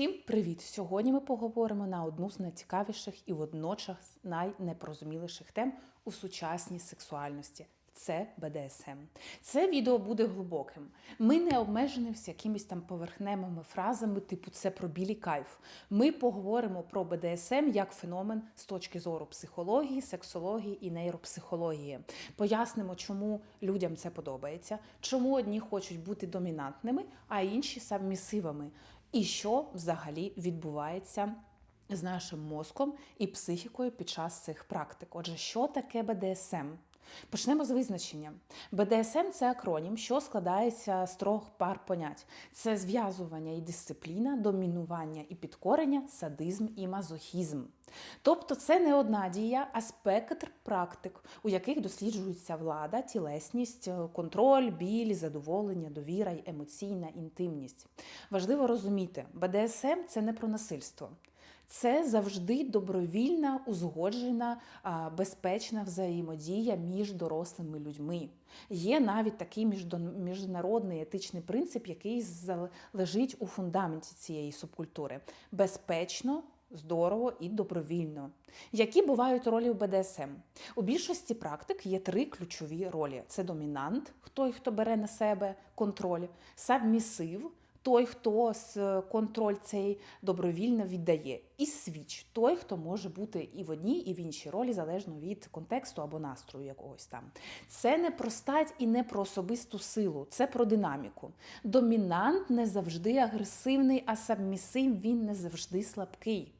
Всім привіт! Сьогодні ми поговоримо на одну з найцікавіших і водночас найнепрозуміліших тем у сучасній сексуальності. Це БДСМ. Це відео буде глибоким. Ми не обмеженимося якимись там поверхневими фразами, типу це про білі кайф. Ми поговоримо про БДСМ як феномен з точки зору психології, сексології і нейропсихології. Пояснимо, чому людям це подобається, чому одні хочуть бути домінантними, а інші сабмісивами. І що взагалі відбувається з нашим мозком і психікою під час цих практик? Отже, що таке БДСМ? Почнемо з визначення. БДСМ це акронім, що складається з трьох пар понять: це зв'язування і дисципліна, домінування і підкорення, садизм і мазохізм. Тобто це не одна дія, а спектр практик, у яких досліджується влада, тілесність, контроль, біль, задоволення, довіра й емоційна інтимність. Важливо розуміти, БДСМ це не про насильство. Це завжди добровільна, узгоджена, безпечна взаємодія між дорослими людьми. Є навіть такий міжнародний етичний принцип, який зал- лежить у фундаменті цієї субкультури: безпечно. Здорово і добровільно. Які бувають ролі в БДСМ? У більшості практик є три ключові ролі: це домінант, той, хто бере на себе контроль, сабмісив, той, хто з контроль цей добровільно віддає, і свіч той, хто може бути і в одній, і в іншій ролі, залежно від контексту або настрою якогось там. Це не про стать і не про особисту силу, це про динаміку. Домінант не завжди агресивний, а сабмісив він не завжди слабкий.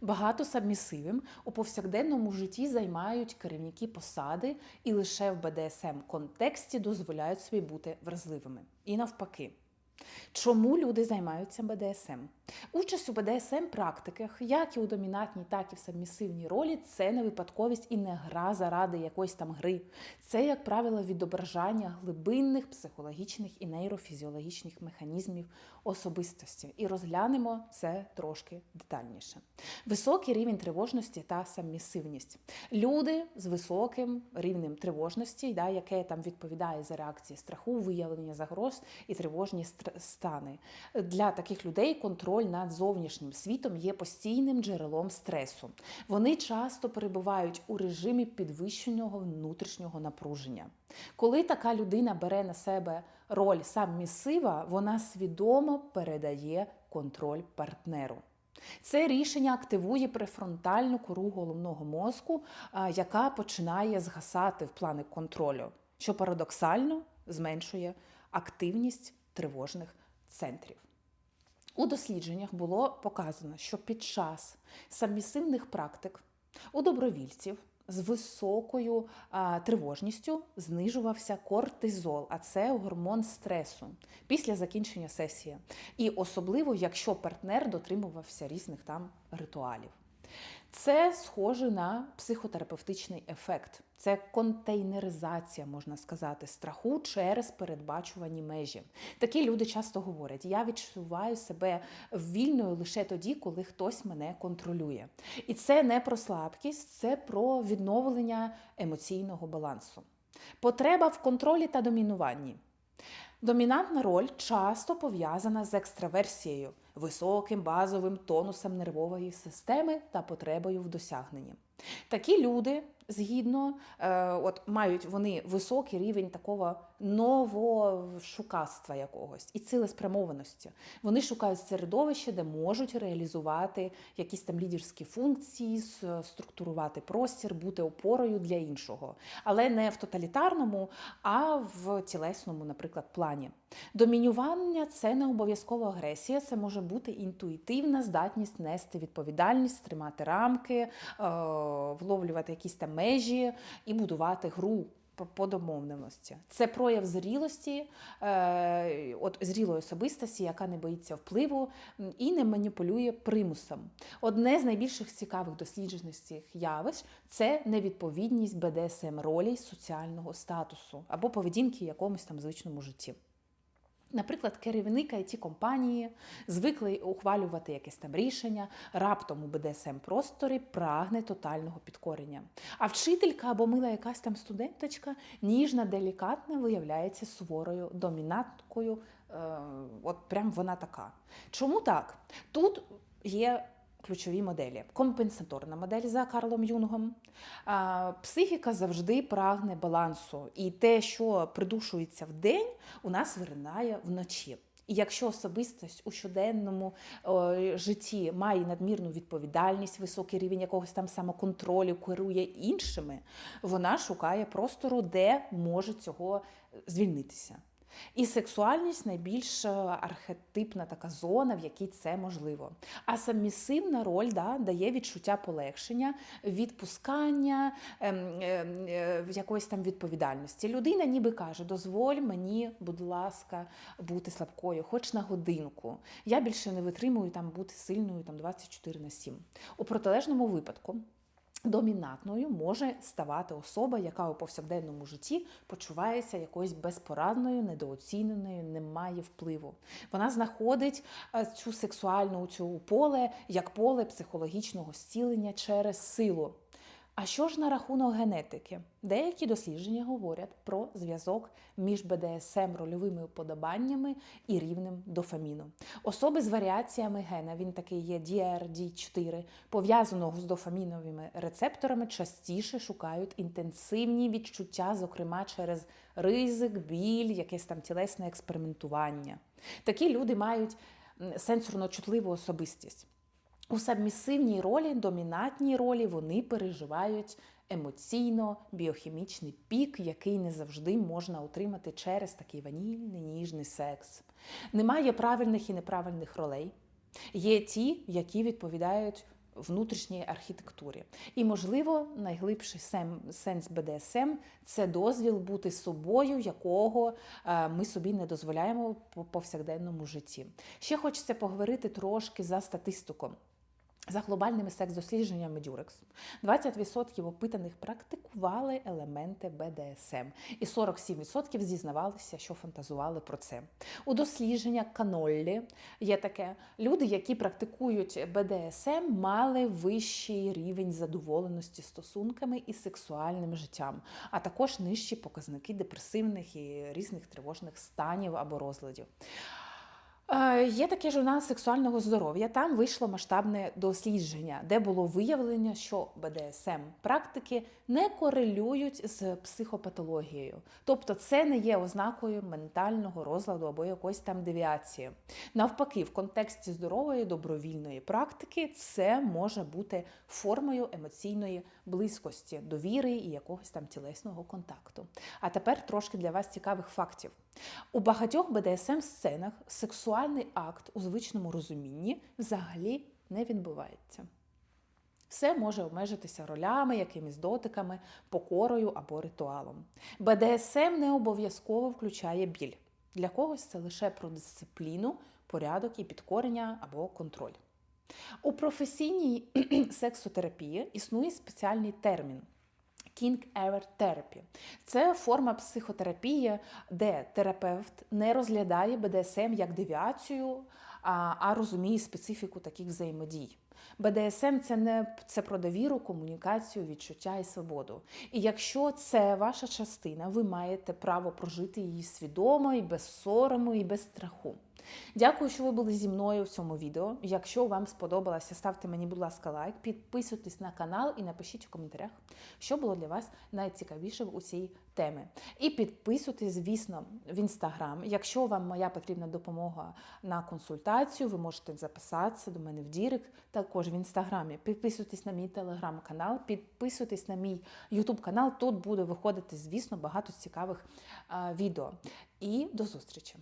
Багато сабмісивим у повсякденному житті займають керівники посади і лише в БДСМ контексті дозволяють собі бути вразливими. І навпаки. Чому люди займаються БДСМ? Участь у БДСМ практиках, як і у домінантній, так і в сабмісивній ролі, це не випадковість і не гра заради якоїсь там гри. Це, як правило, відображання глибинних психологічних і нейрофізіологічних механізмів особистості. І розглянемо це трошки детальніше. Високий рівень тривожності та сабмісивність. Люди з високим рівнем тривожності, да, яке там відповідає за реакції страху, виявлення загроз і тривожні стани. Для таких людей контроль над зовнішнім світом є постійним джерелом стресу. Вони часто перебувають у режимі підвищеного внутрішнього напруження. Коли така людина бере на себе роль сабмісива, вона свідомо передає контроль партнеру. Це рішення активує префронтальну кору головного мозку, яка починає згасати в плани контролю, що парадоксально зменшує активність тривожних центрів. У дослідженнях було показано, що під час сабмісивних практик у добровільців з високою а, тривожністю знижувався кортизол, а це гормон стресу після закінчення сесії. І особливо, якщо партнер дотримувався різних там ритуалів. Це схоже на психотерапевтичний ефект. Це контейнеризація, можна сказати, страху через передбачувані межі. Такі люди часто говорять: я відчуваю себе вільною лише тоді, коли хтось мене контролює. І це не про слабкість, це про відновлення емоційного балансу. Потреба в контролі та домінуванні. Домінантна роль часто пов'язана з екстраверсією, високим базовим тонусом нервової системи та потребою в досягненні. Такі люди, згідно, е, от мають вони високий рівень такого новошукацтва якогось і цілеспрямованості. Вони шукають середовище, де можуть реалізувати якісь там лідерські функції, структурувати простір, бути опорою для іншого, але не в тоталітарному, а в тілесному, наприклад, плані. Домінювання це не обов'язково агресія, це може бути інтуїтивна здатність нести відповідальність, тримати рамки, е, вловлювати якісь там межі і будувати гру по- домовленості. Це прояв зрілості, е, от зрілої особистості, яка не боїться впливу і не маніпулює примусом. Одне з найбільших цікавих досліджень цих явищ це невідповідність БДСМ ролі соціального статусу або поведінки в якомусь там звичному житті. Наприклад, керівник it компанії звикли ухвалювати якесь там рішення, раптом у БДСМ просторі прагне тотального підкорення. А вчителька або мила якась там студенточка ніжна, делікатна, виявляється суворою домінанткою от прям вона така. Чому так? Тут є ключові моделі: компенсаторна модель за Карлом Юнгом. Психіка завжди прагне балансу, і те, що придушується в день, у нас виринає вночі. І якщо особистість у щоденному о, житті має надмірну відповідальність, високий рівень якогось там самоконтролю, керує іншими, вона шукає простору, де може цього звільнитися. І сексуальність найбільш е, архетипна така зона, в якій це можливо. А сабмісивна роль да, дає відчуття полегшення, відпускання ем, ем, е, якоїсь там відповідальності. Людина ніби каже: дозволь мені, будь ласка, бути слабкою, хоч на годинку. Я більше не витримую там бути сильною там 24 на 7. У протилежному випадку. Домінантною може ставати особа, яка у повсякденному житті почувається якоюсь безпорадною, недооціненою, не має впливу. Вона знаходить е, цю сексуальну цю поле як поле психологічного зцілення через силу. А що ж на рахунок генетики? Деякі дослідження говорять про зв'язок між БДСМ, рольовими уподобаннями і рівнем дофаміну. Особи з варіаціями гена, він такий є DRD4, пов'язаного з дофаміновими рецепторами, частіше шукають інтенсивні відчуття, зокрема через ризик, біль, якесь там тілесне експериментування. Такі люди мають сенсорно чутливу особистість. У сабмісивній ролі, домінантній ролі вони переживають емоційно біохімічний пік, який не завжди можна отримати через такий ванільний ніжний секс. Немає правильних і неправильних ролей. Є ті, які відповідають внутрішній архітектурі. І, можливо, найглибший сенс БДСМ це дозвіл бути собою, якого е, ми собі не дозволяємо по повсякденному житті. Ще хочеться поговорити трошки за статистику. За глобальними секс-дослідженнями Durex 20% опитаних практикували елементи БДСМ, і 47% зізнавалися, що фантазували про це. У дослідження Каноллі є таке: люди, які практикують БДСМ, мали вищий рівень задоволеності стосунками і сексуальним життям, а також нижчі показники депресивних і різних тривожних станів або розладів. Е, є такий журнал сексуального здоров'я. Там вийшло масштабне дослідження, де було виявлення, що БДСМ практики не корелюють з психопатологією. Тобто, це не є ознакою ментального розладу або якоїсь там девіації. Навпаки, в контексті здорової добровільної практики це може бути формою емоційної близькості, довіри і якогось там тілесного контакту. А тепер трошки для вас цікавих фактів. У багатьох БДСМ сценах сексуальний акт у звичному розумінні взагалі не відбувається. Все може обмежитися ролями, якимись дотиками, покорою або ритуалом. БДСМ не обов'язково включає біль. Для когось це лише про дисципліну, порядок і підкорення або контроль. У професійній сексотерапії існує спеціальний термін King Ever Therapy. Це форма психотерапії, де терапевт не розглядає БДСМ як девіацію, а, а розуміє специфіку таких взаємодій. БДСМ це не це про довіру, комунікацію, відчуття і свободу. І якщо це ваша частина, ви маєте право прожити її свідомо і без сорому, і без страху. Дякую, що ви були зі мною в цьому відео. Якщо вам сподобалося, ставте мені, будь ласка, лайк, підписуйтесь на канал і напишіть у коментарях, що було для вас найцікавіше у цій темі. І підписуйтесь, звісно, в інстаграм. Якщо вам моя потрібна допомога на консультацію, ви можете записатися до мене в Дірик, також в інстаграмі. Підписуйтесь на мій телеграм-канал, підписуйтесь на мій ютуб канал. Тут буде виходити, звісно, багато цікавих а, відео. І до зустрічі!